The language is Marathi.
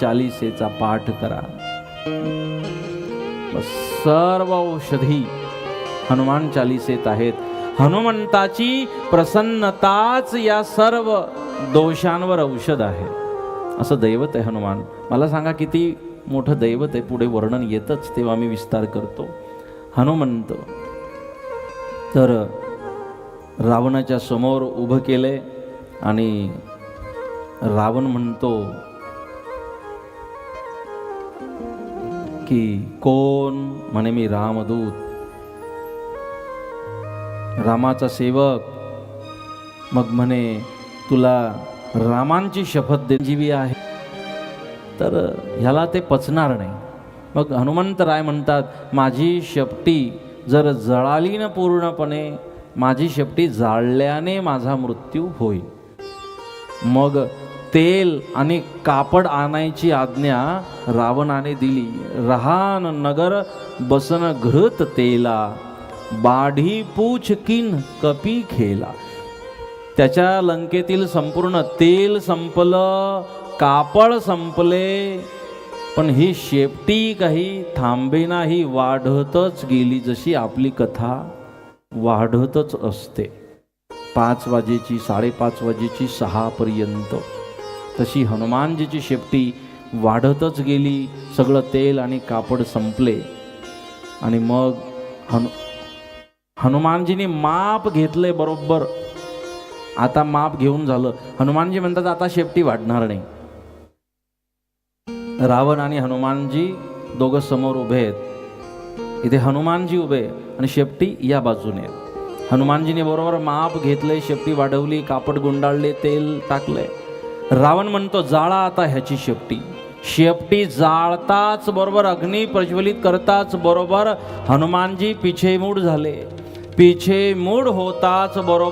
चालिसेचा पाठ करा. सर्व औषधी हनुमान चालिसेत आहेत. हनुमंताची प्रसन्नताच या सर्व दोषांवर औषध आहे. असं दैवत आहे हनुमान. मला सांगा किती मोठं दैवत आहे पुढे वर्णन येतच तेव्हा मी विस्तार करतो. हनुमंत. तर रावणाच्या समोर उभं केले आणि रावण म्हणतो की कोण म्हणे मी रामदूत. रामाचा सेवक. मग म्हणे तुला रामांची शपथ दे जीवी आहे. तर ह्याला ते पचणार नाही. मग हनुमंतराय म्हणतात माझी शेपटी जर जळाली ना पूर्णपणे माझी शेपटी जाळल्याने माझा मृत्यू होईल. मग तेल आणि कापड आणायची आज्ञा रावणाने दिली. रहान नगर बसन घृत तेला बाढी पूछ किन कपी खेला. त्याच्या लंकेतील संपूर्ण तेल संपलं कापड संपले पण ही शेपटी काही थांबेना ही वाढतच गेली जशी आपली कथा वाढतच असते. पाच वाजेची साडेपाच वाजेची सहापर्यंत तशी हनुमानजीची शेपटी वाढतच गेली सगळं तेल आणि कापड संपले. आणि मग हनु हनुमानजीने माप घेतले बरोबर. आता माप घेऊन झालं. हनुमानजी म्हणतात आता शेपटी वाढणार नाही. रावण आणि हनुमानजी दोघं समोर उभे आहेत. इथे हनुमानजी उभे आणि शेपटी या बाजूने आहेत. हनुमानजीने बरोबर माप घेतले शेपटी वाढवली कापड गुंडाळले तेल टाकले रावण म्हणतो जाळा आता ह्याची शेपटी. शेपटी जाळताच बरोबर अग्नी प्रज्वलित करताच बरोबर हनुमानजी पिछेमूड झाले. पिछेमूड होताच बरोबर